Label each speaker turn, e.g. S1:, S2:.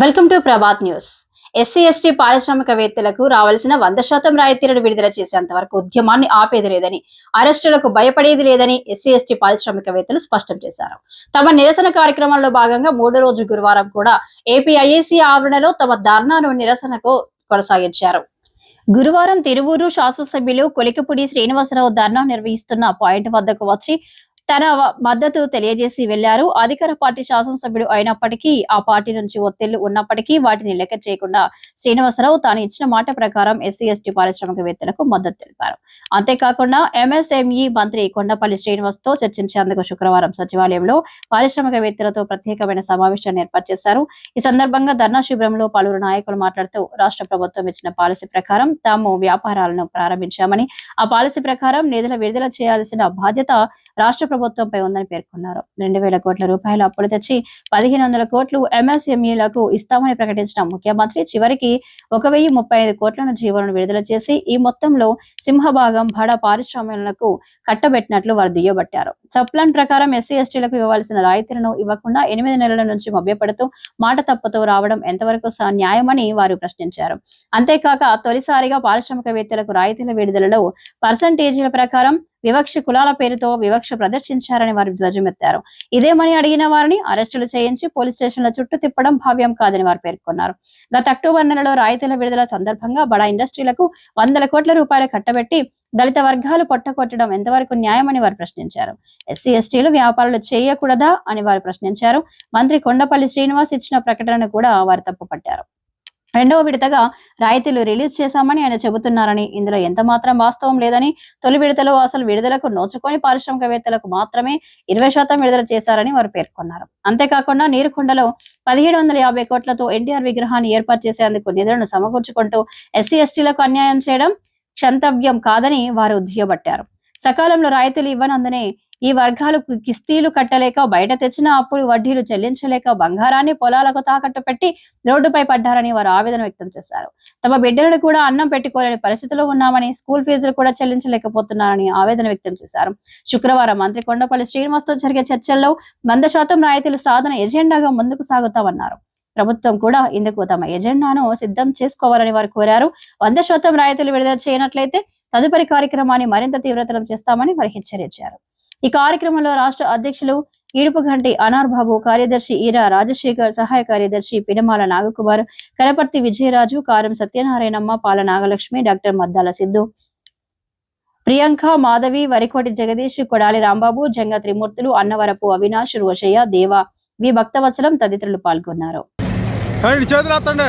S1: Welcome to Prabhat news. SC ST పారిశ్రామికవేత్తలకు రావాల్సిన వంద శాతం రాయితీలను విడుదల చేసేంత వరకు ఉద్యమాన్ని ఆపేది లేదని అరెస్టులకు భయపడేది లేదని ఎస్సీ ఎస్టీ పారిశ్రామికవేత్తలు స్పష్టం చేశారు. తమ నిరసన కార్యక్రమంలో భాగంగా మూడో రోజు గురువారం కూడా ఏపీ ఐఏసీ ఆవరణలో తమ ధర్నాను నిరసనకు కొనసాగించారు. గురువారం తిరువూరు శాసనసభ్యులు కొలికపూడి శ్రీనివాసరావు ధర్నా నిర్వహిస్తున్న పాయింట్ వద్దకు వచ్చి తన మద్దతు తెలియజేసి వెళ్ళారు అధికార పార్టీ శాసనసభ్యుడు అయినప్పటికీ ఆ పార్టీ నుంచి ఒత్తిళ్ళు ఉన్నప్పటికీ వాటిని లెక్క చేయకుండా శ్రీనివాసరావు తాను ఇచ్చిన మాట ప్రకారం ఎస్సీ ఎస్టీ పారిశ్రామికవేత్తలకు మద్దతు తెలిపారు. అంతేకాకుండా ఎంఎస్ఎంఈ మంత్రి కొండపల్లి శ్రీనివాస్తో చర్చించేందుకు శుక్రవారం సచివాలయంలో పారిశ్రామికవేత్తలతో ప్రత్యేకమైన సమావేశాన్ని ఏర్పాటు చేశారు. ఈ సందర్భంగా ధర్నా శిబిరంలో పలువురు నాయకులు మాట్లాడుతూ రాష్ట్ర ప్రభుత్వం ఇచ్చిన పాలసీ ప్రకారం తాము వ్యాపారాలను ప్రారంభించామని ఆ పాలసీ ప్రకారం నిధుల విడుదల చేయాల్సిన బాధ్యత రాష్ట్ర ప్రభుత్వంపై ఉందని పేర్కొన్నారు. రెండు వేల కోట్ల రూపాయలు అప్పులు తెచ్చి పదిహేను వందల కోట్లు ఎంఎస్ఎంఈలకు ఇస్తామని ప్రకటించిన ముఖ్యమంత్రి చివరికి ఒక వెయ్యి ముప్పై ఐదు కోట్లను జీవోలను విడుదల చేసి ఈ మొత్తంలో సింహభాగం బడా పారిశ్రామికులకు కట్టబెట్టినట్లు వారు దుయ్యబట్టారు. సబ్ ప్రకారం ఎస్సీ ఎస్టీలకు ఇవ్వాల్సిన రాయితీలను ఇవ్వకుండా ఎనిమిది నెలల నుంచి మభ్యపడుతూ మాట తప్పుతూ రావడం ఎంతవరకు స- న్యాయమని వారు ప్రశ్నించారు. అంతేకాక తొలిసారిగా పారిశ్రామికవేత్తలకు రాయితీల విడుదలలో పర్సంటేజీల ప్రకారం వివక్ష కులాల పేరుతో వివక్ష ప్రదర్శించారని వారు ధ్వజమెత్తారు. ఇదేమని అడిగిన వారిని అరెస్టులు చేయించి పోలీస్ స్టేషన్ల చుట్టూ తిప్పడం భావ్యం కాదని వారు పేర్కొన్నారు. గత అక్టోబర్ నెలలో రాయితీల విడుదల సందర్భంగా బడా ఇండస్ట్రీలకు వందల కోట్ల రూపాయలు కట్టబెట్టి దళిత వర్గాలు పొట్టకొట్టడం ఎంతవరకు న్యాయమని వారు ప్రశ్నించారు. ఎస్సీ ఎస్టీలు వ్యాపారాలు చేయకూడదా అని వారు ప్రశ్నించారు. మంత్రి కొండపల్లి శ్రీనివాస్ ఇచ్చిన ప్రకటనను కూడా వారు తప్పుపట్టారు. రెండవ విడతగా రాయితీలు రిలీజ్ చేశామని ఆయన చెబుతున్నారని ఇందులో ఎంత మాత్రం వాస్తవం లేదని తొలి విడతలో అసలు విడుదలకు నోచుకొని పారిశ్రామికవేత్తలకు మాత్రమే ఇరవై శాతం విడుదల చేశారని వారు పేర్కొన్నారు. అంతేకాకుండా నీరుకొండలో పదిహేడు వందల యాభై కోట్లతో ఎన్టీఆర్ విగ్రహాన్ని ఏర్పాటు చేసేందుకు నిధులను సమకూర్చుకుంటూ ఎస్సీ ఎస్టీలకు అన్యాయం చేయడం క్షంతవ్యం కాదని వారు దుయ్యబట్టారు సకాలంలో రాయితీలు ఇవ్వనందునే ఈ వర్గాలు కిస్తీలు కట్టలేక బయట తెచ్చిన అప్పులు వడ్డీలు చెల్లించలేక బంగారాన్ని పొలాలకు తాకట్టు పెట్టి రోడ్డుపై పడ్డారని వారు ఆవేదన వ్యక్తం చేశారు. తమ బిడ్డలను కూడా అన్నం పెట్టుకోలేని పరిస్థితిలో ఉన్నామని స్కూల్ ఫీజులు కూడా చెల్లించలేకపోతున్నారని ఆవేదన వ్యక్తం చేశారు. శుక్రవారం మంత్రి కొండపల్లి శ్రీనివాస్తో జరిగే చర్చల్లో వంద శాతం రాయితీల సాధన ఎజెండాగా ముందుకు సాగుతామన్నారు. ప్రభుత్వం కూడా ఇందుకు తమ ఎజెండాను సిద్ధం చేసుకోవాలని వారు కోరారు. వంద శాతం రాయితీలు విడుదల చేయనట్లయితే తదుపరి కార్యక్రమాన్ని మరింత తీవ్రతరం చేస్తామని వారు హెచ్చరించారు. ఈ కార్యక్రమంలో రాష్ట్ర అధ్యక్షులు ఈడుపుగంటి అనార్బాబు కార్యదర్శి ఈరా రాజశేఖర్ సహాయ కార్యదర్శి పినమాల నాగకుమార్ కడపర్తి విజయరాజు కారం సత్యనారాయణమ్మ పాల నాగలక్ష్మి డాక్టర్ మద్దాల సిద్ధు ప్రియాంక మాధవి వరికోటి జగదీష్ కొడాలి రాంబాబు జంగ త్రిమూర్తులు అన్నవరపు అవినాష్ రోషయ్య దేవ వి భక్తవత్సలం తదితరులు పాల్గొన్నారు.
S2: చేతులు ఎత్తండి